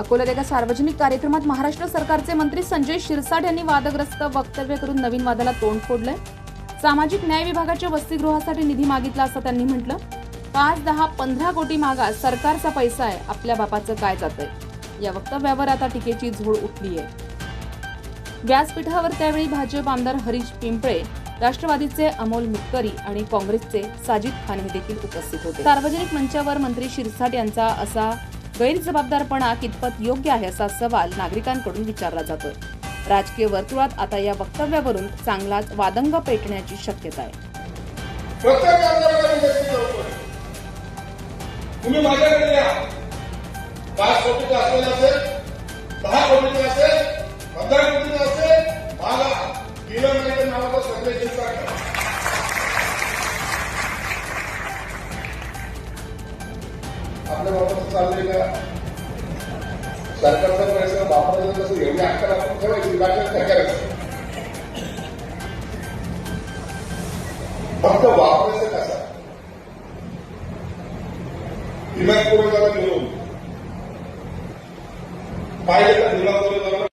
अकोल्यात एका सार्वजनिक कार्यक्रमात महाराष्ट्र सरकारचे मंत्री संजय शिरसाट यांनी वादग्रस्त वक्तव्य करून नवीन वादाला तोंड फोडलंय. सामाजिक न्याय विभागाच्या वसतिगृहासाठी निधी मागितला असं त्यांनी म्हटलं. पाच दहा पंधरा कोटी मागा सरकारचा पैसा आहे. आपल्या बापाचं काय जातंय? या वक्तव्यावर आता टीकेची झोड उठली आहे व्यासपीठावर त्यावेळी भाजप आमदार हरीश पिंपळे राष्ट्रवादीचे अमोल मिटकरी आणि काँग्रेसचे साजिद खान हे देखील उपस्थित होते. सार्वजनिक मंचावर मंत्री शिरसाट यांचा असा गैरजबाबदारपणा कितपत योग्य आहे असा सवाल नागरिकांकडून विचारला जातोय. राजकीय वर्तुळात आता या वक्तव्यावरून चांगलाच वादंग पेटण्याची शक्यता आहे. तुम्ही माझ्याकडे या. पाच कोटीचा असेल दहा कोटीचा असेल आपल्या बाबत चाललंय का? सरकारचा प्रयत्न वापरायचा तसं एवढी अक्कल आपण ठेवायची बाकी काय करायचं? फक्त वापरायचं कसा? विमान पुरवठाला मिळवून पाहिजे तर विमान पुरवठाला